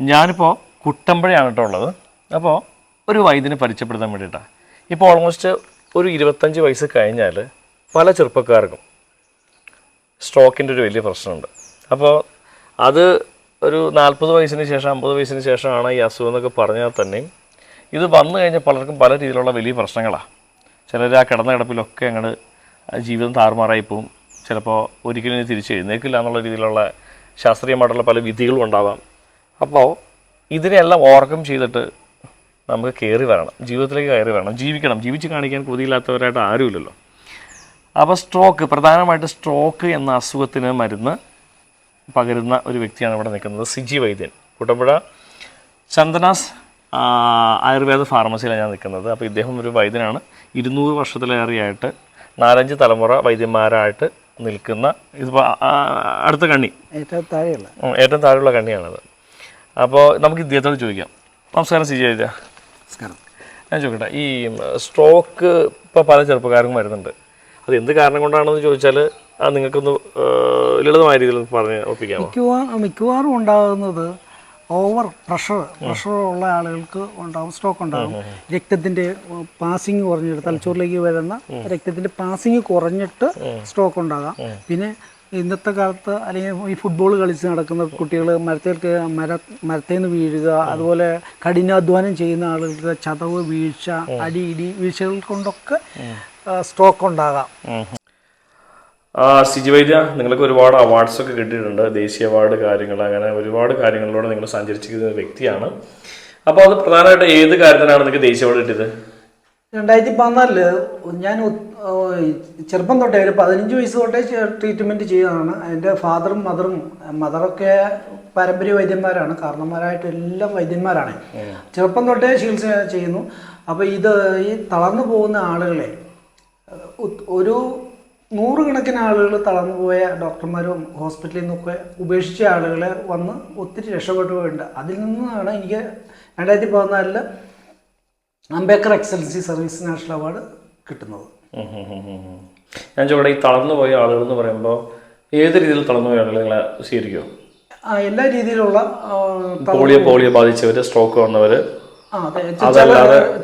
ഞാനിപ്പോൾ കുട്ടമ്പഴയാണ് കേട്ടോ ഉള്ളത്. അപ്പോൾ ഒരു വൈദ്യനെ പരിചയപ്പെടുത്താൻ വേണ്ടിയിട്ടാണ് ഇപ്പോൾ ഓൾമോസ്റ്റ് ഒരു ഇരുപത്തഞ്ച് വയസ്സ് കഴിഞ്ഞാൽ പല ചെറുപ്പക്കാർക്കും സ്ട്രോക്കിന്റെ ഒരു വലിയ പ്രശ്നമുണ്ട്. അപ്പോൾ അത് ഒരു നാൽപ്പത് വയസ്സിന് ശേഷം അമ്പത് വയസ്സിന് ശേഷമാണ് ഈ അസുഖം എന്നൊക്കെ പറഞ്ഞാൽ തന്നെയും ഇത് വന്നു കഴിഞ്ഞാൽ പലർക്കും പല രീതിയിലുള്ള വലിയ പ്രശ്നങ്ങളാണ് ചിലർ ആ കിടന്ന കിടപ്പിലൊക്കെ അങ്ങോട്ട് ജീവിതം താറുമാറായി പോവും. ചിലപ്പോൾ ഒരിക്കലും തിരിച്ച് എഴുന്നേക്കില്ല എന്നുള്ള രീതിയിലുള്ള ശാസ്ത്രീയമായിട്ടുള്ള പല വിധികളും ഉണ്ടാവാം. അപ്പോൾ ഇതിനെല്ലാം ഓവർകം ചെയ്തിട്ട് നമുക്ക് കയറി വരണം. ജീവിതത്തിലേക്ക് കയറി വരണം. ജീവിക്കണം. ജീവിച്ച് കാണിക്കാൻ കൊതിയില്ലാത്തവരായിട്ട് ആരുമില്ലല്ലോ. അപ്പോൾ സ്ട്രോക്ക് പ്രധാനമായിട്ട് സ്ട്രോക്ക് എന്ന അസുഖത്തിന് മരുന്ന് പകരുന്ന ഒരു വ്യക്തിയാണ് ഇവിടെ നിൽക്കുന്നത് സിജി വൈദ്യൻ. കുട്ടമ്പുഴ ചന്ദനാസ് ആയുർവേദ ഫാർമസിയിലാണ് ഞാൻ നിൽക്കുന്നത്. അപ്പോൾ ഇദ്ദേഹം ഒരു വൈദ്യനാണ്. ഇരുന്നൂറ് വർഷത്തിലേറെയായിട്ട് നാലഞ്ച് തലമുറ വൈദ്യന്മാരായിട്ട് നിൽക്കുന്ന ഇതിപ്പോൾ അടുത്ത കണ്ണി. ഏറ്റവും താഴെയുള്ള. ഏറ്റവും താഴെയുള്ള കണ്ണിയാണത്. അപ്പോൾ നമുക്ക് ഇദ്ദേഹത്തോട് ചോദിക്കാം. നമസ്കാരം സിജി വൈദ്യ നമസ്കാരം. ഞാൻ ചോദിക്കട്ടെ ഈ സ്ട്രോക്ക് ഇപ്പോൾ പല ചെറുപ്പക്കാർക്കും വരുന്നുണ്ട്. അത് എന്ത് കാരണം കൊണ്ടാണെന്ന് ചോദിച്ചാൽ അത് നിങ്ങൾക്കൊന്ന് ലളിതമായ രീതിയിൽ പറഞ്ഞ് ഒപ്പിക്കാം മിക്കവാറും മിക്കവാറും ഉണ്ടാകുന്നത് ഓവർ പ്രഷർ പ്രഷർ ഉള്ള ആളുകൾക്ക് ഉണ്ടാകും സ്ട്രോക്ക് ഉണ്ടാകും രക്തത്തിന്റെ പാസിങ് കുറഞ്ഞിട്ട് തലച്ചോറിലേക്ക് വരുന്ന രക്തത്തിന്റെ പാസിങ് കുറഞ്ഞിട്ട് സ്ട്രോക്ക് ഉണ്ടാകാം. പിന്നെ ഇന്നത്തെ കാലത്ത് അല്ലെങ്കിൽ ഈ ഫുട്ബോൾ കളിച്ച് നടക്കുന്ന കുട്ടികൾ മരത്തേക്ക് മര മരത്തിൽ നിന്ന് വീഴുക അതുപോലെ കഠിനാധ്വാനം ചെയ്യുന്ന ആളുകൾക്ക് ചതവ് വീഴ്ച അടി ഇടി വീഴ്ചകൾ കൊണ്ടൊക്കെ സ്ട്രോക്ക് ഉണ്ടാകാം. സിജി വൈദ്യ നിങ്ങൾക്ക് ഒരുപാട് അവാർഡ്സ് ഒക്കെ കിട്ടിയിട്ടുണ്ട്. ദേശീയ അവാർഡ് കാര്യങ്ങൾ അങ്ങനെ ഒരുപാട് കാര്യങ്ങളിലൂടെ നിങ്ങൾ സഞ്ചരിച്ചിരിക്കുന്ന വ്യക്തിയാണ്. അപ്പോൾ അത് പ്രധാനമായിട്ട് ഏത് കാര്യത്തിനാണ് നിങ്ങൾക്ക് ദേശീയ അവാർഡ് കിട്ടിയത്? രണ്ടായിരത്തി പതിനാലിൽ ഞാൻ ചെറുപ്പം തൊട്ടേ ഒരു പതിനഞ്ച് വയസ്സ് തൊട്ടേ ട്രീറ്റ്മെന്റ് ചെയ്തതാണ്. എന്റെ ഫാദറും മദറും മദറൊക്കെ പാരമ്പര്യ വൈദ്യന്മാരാണ്. കാരണന്മാരായിട്ട് എല്ലാം വൈദ്യന്മാരാണ്. ചെറുപ്പം തൊട്ടേ ചികിത്സ ചെയ്യുന്നു. അപ്പോൾ ഇത് ഈ തളർന്നു പോകുന്ന ആളുകളെ ഒരു നൂറുകണക്കിന് ആളുകൾ തളർന്നു പോയ ഡോക്ടർമാരും ഹോസ്പിറ്റലിൽ നിന്നൊക്കെ ഉപേക്ഷിച്ച ആളുകളെ വന്ന് ഒത്തിരി രക്ഷപ്പെട്ടുപോയിട്ടുണ്ട് അതിൽ നിന്നാണ് എനിക്ക് രണ്ടായിരത്തി പതിനാലിൽ Ambedkar excellency service national award കിട്ടുന്നത്. ഞാൻ ചോദിക്കട്ടെ ഈ തളർന്നു പോയ ആളുകൾ എന്ന് പറയുമ്പോൾ ഏത് രീതിയിൽ തളർന്നു പോയ ആളുകൾ നിങ്ങളെ സ്വീകരിക്കുമോ ആ, എല്ലാ രീതിയിലുള്ള പോളിയോ പോളിയോ ബാധിച്ചവർ സ്ട്രോക്ക്. ചെ-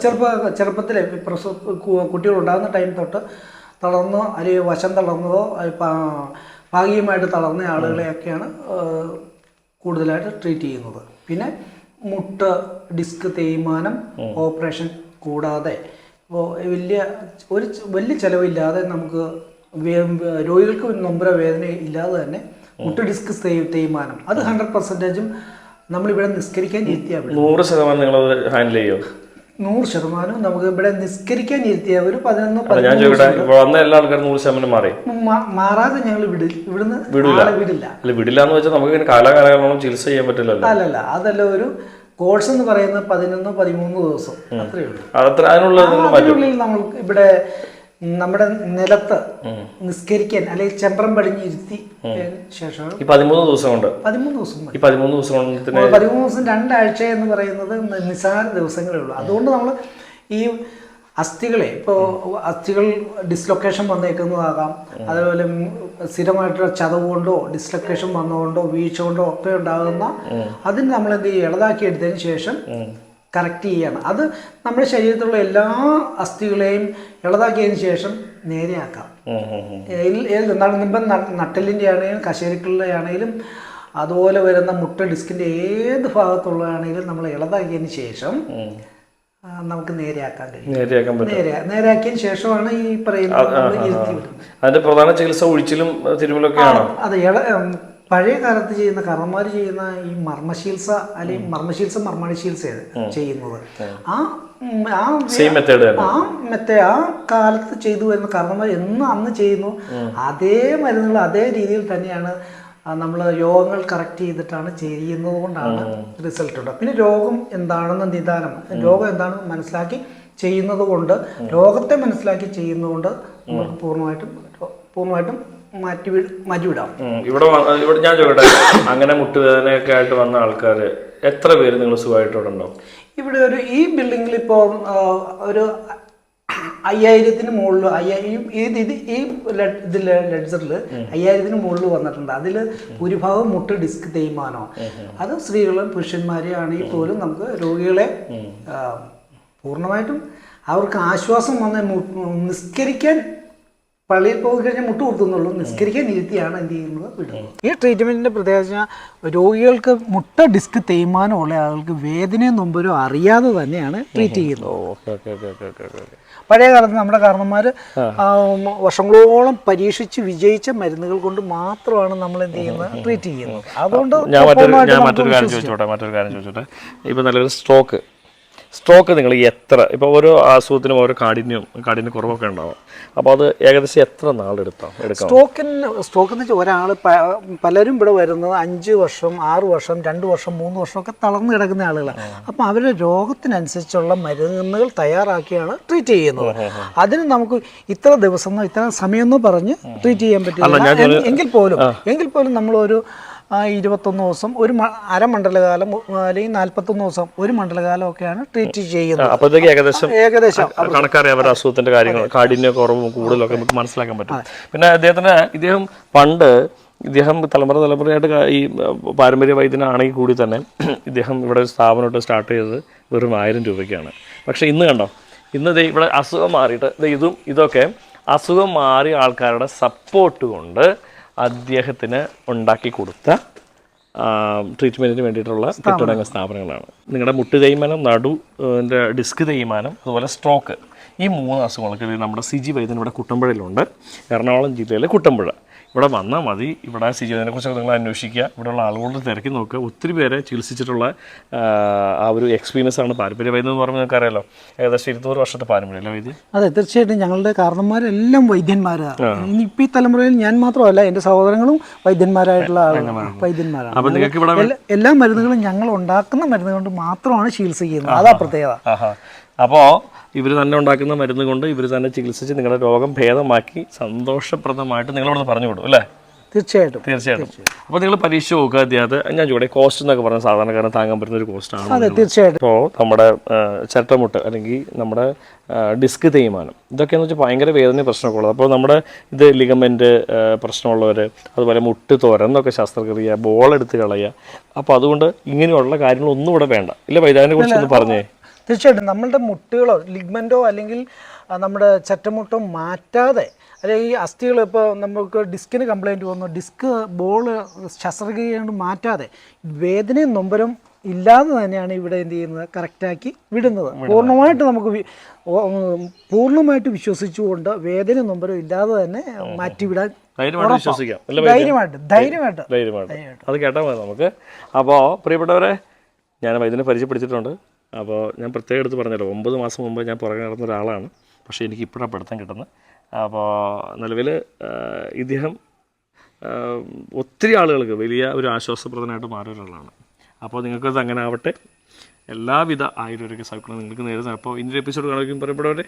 ചെറുപ്പ ചെറുപ്പത്തിലെ പ്രസവ കുട്ടികളുണ്ടാകുന്ന ടൈം തൊട്ട് തളർന്നോ അല്ലെങ്കിൽ വശം തളർന്നതോ ഭാഗികമായിട്ട് തളർന്ന ആളുകളെയൊക്കെയാണ് കൂടുതലായിട്ട് ട്രീറ്റ് ചെയ്യുന്നത് പിന്നെ മുട്ട് ഡിസ്ക് തേയ്മാനം ഓപ്പറേഷൻ കൂടാതെ. വലിയ ഒരു വലിയ ചിലവില്ലാതെ നമുക്ക് രോഗികൾക്ക് നൊമ്പര വേദന ഇല്ലാതെ തന്നെ മുട്ട് ഡിസ്ക് തേയ്മാനം. അത് ഹൺഡ്രഡ് പെർസെന്റേജും നമ്മളിവിടെ നിസ്കരിക്കാൻ എത്തിയാൽ നൂറ് ശതമാനം നിങ്ങളത് ഹാൻഡിൽ ചെയ്യും? നൂറ് ശതമാനം നമുക്ക് ഇവിടെ നിസ്കരിക്കാൻ ഇരുത്തിയ ഒരു പതിനൊന്ന് ഞാൻ ചോദിക്കട്ടെ ഇപ്പോൾ വന്ന എല്ലാ ആൾക്കാരും നൂറ് ശതമാനം മാറി? മാറാതെ ഞങ്ങൾ വിടി ഇവിടുന്ന് വിടൂല. വിടില്ല. അല്ല വിടില്ല എന്ന് വെച്ചാൽ നമുക്ക് ഇങ്ങനെ കാലാകാലങ്ങളോളം ചികിത്സ ചെയ്യാൻ പറ്റില്ലല്ലോ. അല്ലല്ല അതല്ല ഒരു കോഴ്സ് എന്ന് പറയുന്നത് പതിനൊന്ന് പതിമൂന്ന് ദിവസം. അത്രയേ ഉള്ളൂ. അതിനുള്ള നിങ്ങൾ അതിനുള്ളിൽ നമ്മൾ ഇവിടെ നമ്മുടെ നിലത്ത് നിസ്കരിക്കാൻ അല്ലെങ്കിൽ ചെമ്പരം പടിഞ്ഞിരുത്തി ശേഷം ഈ പതിമൂന്ന് ദിവസം കൊണ്ട്. പതിമൂന്ന് ദിവസം ഈ പതിമൂന്ന് ദിവസം കൊണ്ട് പതിമൂന്ന് ദിവസം രണ്ടാഴ്ച എന്ന് പറയുന്നത് നിസ്സാര ദിവസങ്ങളേ ഉള്ളൂ. അതുകൊണ്ട് നമ്മൾ ഈ അസ്ഥികളെ ഇപ്പോൾ അസ്ഥികൾ ഡിസ്ലൊക്കേഷൻ വന്നേക്കുന്നതാകാം. അതേപോലെ സ്ഥിരമായിട്ടുള്ള ചതവ് കൊണ്ടോ ഡിസ്ലൊക്കേഷൻ വന്നതുകൊണ്ടോ വീഴ്ച കൊണ്ടോ ഒക്കെ ഉണ്ടാകുന്ന അതിന് നമ്മൾ എന്ത് ചെയ്യും ഇളതാക്കി എടുത്തതിന് ശേഷം കറക്റ്റ് ചെയ്യുകയാണ് അത് നമ്മുടെ ശരീരത്തിലുള്ള എല്ലാ അസ്ഥികളെയും ഇളതാക്കിയതിന് ശേഷം നേരെയാക്കാം. എന്താണ് ഇപ്പം നട്ടലിന്റെ ആണെങ്കിലും കശേരിക്കളുടെ ആണെങ്കിലും അതുപോലെ വരുന്ന മുട്ട ഡിസ്കിന്റെ ഏത് ഭാഗത്തുള്ളതാണെങ്കിലും നമ്മൾ ഇളതാക്കിയതിന് ശേഷം നമുക്ക് നേരെയാക്കാൻ കഴിയും. നേരെയാക്കാൻ പറ്റും. നേരെ നേരെയാക്കിയതിന് ശേഷമാണ് ഈ പറയുന്നത് അതിന്റെ പ്രധാന ചികിത്സ ഒഴിച്ചിലും തിരുമലൊക്കെയാണ്? അതെ പഴയ കാലത്ത് ചെയ്യുന്ന കർമ്മമാർ ചെയ്യുന്ന ഈ മർമ്മശീൽസ അല്ലെങ്കിൽ മർമ്മശീൽസ മർമ്മണി ചികിത്സ ചെയ്യുന്നത്? ആ ആ മെത്തേഡ് ആ മെത്തേ ആ കാലത്ത് ചെയ്തു വരുന്ന കർമ്മമാർ എന്ന് അന്ന് ചെയ്യുന്നു. അതേ മരുന്നുകൾ അതേ രീതിയിൽ തന്നെയാണ് നമ്മൾ യോഗങ്ങൾ കറക്റ്റ് ചെയ്തിട്ടാണ് ചെയ്യുന്നത് കൊണ്ടാണ് റിസൾട്ട് ഉണ്ട് പിന്നെ രോഗം എന്താണെന്ന് നിദാനം. രോഗം എന്താണെന്ന് മനസ്സിലാക്കി ചെയ്യുന്നത് കൊണ്ട് രോഗത്തെ മനസ്സിലാക്കി ചെയ്യുന്നത് കൊണ്ട് നമുക്ക് പൂർണമായിട്ടും പൂർണമായിട്ടും മാറ്റി മാറ്റിവിടാം. ഇവിടെ ഇവിടെ ഞാൻ ചോദിക്കട്ടെ അങ്ങനെ മുട്ടുവേദനയൊക്കെ ആയിട്ട് വന്ന ആൾക്കാർ എത്ര പേര് നിങ്ങൾ സുഖമായിട്ട് ഇവിടെ ഉണ്ടാവും ഇവിടെ ഒരു ഈ ബിൽഡിങ്ങിൽ ഇപ്പോൾ ഒരു അയ്യായിരത്തിന് മുകളിൽ അയ്യായിരം ഇത് ഇത് ഈ ഇതിൽ ലെഡ്സറിൽ അയ്യായിരത്തിന് മുകളിൽ വന്നിട്ടുണ്ട്. അതിൽ ഭൂരിഭാഗം മുട്ട് ഡിസ്ക് തേയ്മാനോ അത് സ്ത്രീകളും പുരുഷന്മാരെയും ആണെങ്കിൽ പോലും നമുക്ക് രോഗികളെ പൂർണമായിട്ടും അവർക്ക് ആശ്വാസം വന്ന് നിസ്കരിക്കാൻ പള്ളിയിൽ പോയി കഴിഞ്ഞാൽ മുട്ട് കൊടുത്തുന്നുള്ളൂ. നിസ്കരിക്കാൻ ഇരുത്തിയാണ് എന്ത് ചെയ്യുന്നത്? വിടുന്നത്. ഈ ട്രീറ്റ്മെന്റിന്റെ പ്രത്യേകിച്ച് രോഗികൾക്ക് മുട്ട ഡിസ്ക് തേയ്മാനമുള്ള ആളുകൾക്ക് വേദനയും നൊമ്പരോ അറിയാതെ തന്നെയാണ് ട്രീറ്റ് ചെയ്യുന്നത്. Okay okay okay okay okay okay. പഴയ കാലത്ത് നമ്മുടെ കാരണന്മാർ വർഷങ്ങളോളം പരീക്ഷിച്ച് വിജയിച്ച മരുന്നുകൾ കൊണ്ട് മാത്രമാണ് നമ്മൾ എന്ത് ചെയ്യുന്നത്? ട്രീറ്റ് ചെയ്യുന്നത്. അതുകൊണ്ട് ഞാൻ മറ്റൊരു കാര്യം ചോദിച്ചോട്ടെ മറ്റൊരു കാര്യം ചോദിച്ചോട്ടെ. ഇപ്പം നല്ലൊരു സ്ട്രോക്ക് സ്ട്രോക്ക് നിങ്ങൾ എത്ര ഇപ്പോൾ ഓരോ അസുഖത്തിനും ഓരോ കാഠിന്യം കാഠിന്യ കുറവൊക്കെ ഉണ്ടാവും. അപ്പോൾ അത് ഏകദേശം എത്ര നാളെടുത്താം എടുക്കാം? സ്ട്രോക്കിന് സ്ട്രോക്ക് എന്ന് വെച്ചാൽ ഒരാൾ പലരും ഇവിടെ വരുന്നത് അഞ്ച് വർഷം ആറ് വർഷം രണ്ട് വർഷം മൂന്ന് വർഷമൊക്കെ തളർന്നു കിടക്കുന്ന ആളുകളാണ് അപ്പം അവരുടെ രോഗത്തിനനുസരിച്ചുള്ള മരുന്നുകൾ തയ്യാറാക്കിയാണ് ട്രീറ്റ് ചെയ്യുന്നത്. അതിന് നമുക്ക് ഇത്ര ദിവസം ഇത്ര സമയമൊന്നോ പറഞ്ഞ് ട്രീറ്റ് ചെയ്യാൻ പറ്റില്ല. എങ്കിൽ പോലും എങ്കിൽ പോലും നമ്മളൊരു ആ, ഇരുപത്തൊന്ന് ദിവസം ഒരു അരമണ്ഡലകാലം അല്ലെങ്കിൽ നാൽപ്പത്തൊന്ന് ദിവസം ഒരു മണ്ഡലകാലം ഒക്കെയാണ് ട്രീറ്റ് ചെയ്യുന്നത് അപ്പോഴത്തേക്ക് ഏകദേശം ഏകദേശം. കണക്കറിയാം അവരുടെ അസുഖത്തിന്റെ കാര്യങ്ങൾ കാഠിന്യ കുറവും കൂടുതലൊക്കെ നമുക്ക് മനസ്സിലാക്കാൻ പറ്റും. പിന്നെ അദ്ദേഹത്തിന് ഇദ്ദേഹം പണ്ട് ഇദ്ദേഹം തലമുറ തലമുറയായിട്ട് ഈ പാരമ്പര്യ വൈദ്യനാണെങ്കിൽ കൂടി തന്നെ ഇദ്ദേഹം ഇവിടെ ഒരു സ്ഥാപനമായിട്ട് സ്റ്റാർട്ട് ചെയ്തത് വെറും ആയിരം രൂപയ്ക്കാണ്. പക്ഷേ ഇന്ന് കണ്ടോ ഇന്ന് ഇവിടെ അസുഖം മാറിയിട്ട് ഇതും ഇതൊക്കെ അസുഖം മാറിയ ആൾക്കാരുടെ സപ്പോർട്ട് കൊണ്ട് അദ്ദേഹത്തിന് ഉണ്ടാക്കി കൊടുത്ത ട്രീറ്റ്മെന്റിന് വേണ്ടിയിട്ടുള്ള കെട്ടിടങ്ങൾ സ്ഥാപനങ്ങളാണ്. നിങ്ങളുടെ മുട്ട് തേയ്മാനം നടു ഡിസ്ക് തേയ്മാനം അതുപോലെ സ്ട്രോക്ക് ഈ മൂന്ന് അസുഖങ്ങൾക്ക് നമ്മുടെ സിജി വൈദ്യൻ ഇവിടെ കുട്ടമ്പുഴയിലുണ്ട്. എറണാകുളം ജില്ലയിലെ കുട്ടമ്പുഴ. ഇവിടെ വന്നാൽ മതി. ഇവിടെ സ്ഥിതി വൈദ്യനെ കുറിച്ചൊക്കെ നിങ്ങൾ അന്വേഷിക്കുക. ഇവിടെയുള്ള ആളുകളുടെ തിരക്കി നോക്കുക. ഒത്തിരി പേരെ ചികിത്സിച്ചിട്ടുള്ള ആ, ഒരു എക്സ്പീരിയൻസ് ആണ് പാരമ്പര്യ വൈദ്യം എന്ന് പറയുമ്പോൾ നിങ്ങൾക്ക് അറിയാലോ ഏകദേശം ഇരുന്നൂറ് വർഷത്തെ പാരമ്പര്യം അല്ലേ വൈദ്യം? അതെ തീർച്ചയായിട്ടും ഞങ്ങളുടെ കാരണന്മാരെല്ലാം വൈദ്യന്മാരാണ് ഇനിയിപ്പോൾ ഈ തലമുറയിൽ ഞാൻ മാത്രമല്ല എന്റെ സഹോദരങ്ങളും വൈദ്യന്മാരായിട്ടുള്ള വൈദ്യന്മാരാണ്. അപ്പോൾ നിങ്ങൾക്ക് ഇവിടെ എല്ലാ- മരുന്നുകളും ഞങ്ങൾ ഉണ്ടാക്കുന്ന മരുന്നുകൊണ്ട് മാത്രമാണ് ചികിത്സിക്കുന്നത്. അതാ പ്രത്യേകത. അപ്പോൾ ഇവർ തന്നെ ഉണ്ടാക്കുന്ന മരുന്ന് കൊണ്ട് ഇവർ തന്നെ ചികിത്സിച്ച് നിങ്ങളുടെ രോഗം ഭേദമാക്കി സന്തോഷപ്രദമായിട്ട് നിങ്ങളോട് പറഞ്ഞു വിടും അല്ലേ? തീർച്ചയായിട്ടും. തീർച്ചയായിട്ടും. അപ്പോൾ നിങ്ങൾ പരീക്ഷ നോക്കുക അദ്ദേഹത്തെ ഞാൻ ചൂടെ കോസ്റ്റ് എന്നൊക്കെ പറഞ്ഞ സാധാരണക്കാരൻ താങ്ങാൻ പറ്റുന്ന ഒരു കോസ്റ്റാണ് അതെ തീർച്ചയായിട്ടും. ഇപ്പോൾ നമ്മുടെ ചട്ടമുട്ട് അല്ലെങ്കിൽ നമ്മുടെ ഡിസ്ക് തേയ്മാനം ഇതൊക്കെയെന്ന് വെച്ചാൽ ഭയങ്കര വേദന പ്രശ്നമൊക്കെ ഉള്ളത്. അപ്പോൾ നമ്മുടെ ഇത് ലിഗമെന്റ് പ്രശ്നമുള്ളവർ അതുപോലെ മുട്ട് തുരന്നൊക്കെ ശസ്ത്രക്രിയ ബോൾ എടുത്ത് കളയുക. അപ്പോൾ അതുകൊണ്ട് ഇങ്ങനെയുള്ള കാര്യങ്ങളൊന്നും ഇവിടെ വേണ്ട. ഇല്ല വൈദ്യാനെ കുറിച്ച് ഒന്ന് പറഞ്ഞേ. തീർച്ചയായിട്ടും നമ്മളുടെ മുട്ടുകളോ ലിഗ്മെന്റോ അല്ലെങ്കിൽ നമ്മുടെ ചറ്റമുട്ടോ മാറ്റാതെ അല്ലെങ്കിൽ ഈ അസ്ഥികൾ ഇപ്പോൾ നമുക്ക് ഡിസ്കിന് കംപ്ലയിന്റ് വന്നു. ഡിസ്ക് ബോൾ ശസ്ത്രക്രിയ കൊണ്ട് മാറ്റാതെ വേദനയും നൊമ്പരം ഇല്ലാതെ തന്നെയാണ് ഇവിടെ എന്ത് ചെയ്യുന്നത്? കറക്റ്റാക്കി വിടുന്നത്. പൂർണമായിട്ട് നമുക്ക് പൂർണമായിട്ട് വിശ്വസിച്ചുകൊണ്ട് വേദന നൊമ്പരം ഇല്ലാതെ തന്നെ മാറ്റിവിടാൻ ധൈര്യമായിട്ട് വിശ്വസിക്കാം. ധൈര്യമായിട്ട് ധൈര്യമായിട്ട് ധൈര്യമായിട്ട്. അത് കേട്ടാൽ മതി നമുക്ക്. അപ്പോൾ പ്രിയപ്പെട്ടവരെ ഞാൻ വൈദ്യനെ പരിചയപ്പെടുത്തിയിട്ടുണ്ട്. അപ്പോൾ ഞാൻ പ്രത്യേകം എടുത്ത് പറഞ്ഞല്ലോ ഒമ്പത് മാസം മുമ്പ് ഞാൻ പുറകെ നടന്ന ഒരാളാണ് പക്ഷേ എനിക്ക് ഇപ്പോഴാണ് പഠിത്തം കിട്ടുന്നത്. അപ്പോൾ നിലവിൽ ഇദ്ദേഹം ഒത്തിരി ആളുകൾക്ക് വലിയ ഒരു ആശ്വാസപ്രദനായിട്ട് മാറിയ ഒരാളാണ്. അപ്പോൾ നിങ്ങൾക്കത് അങ്ങനെ ആവട്ടെ. എല്ലാവിധ ആയുർവേദിക സൗകര്യങ്ങളും നിങ്ങൾക്ക് നേരുന്നു അപ്പോൾ ഇന്നൊരു എപ്പിസോഡ് കാണിക്കും പറയപ്പെട്ടവരെ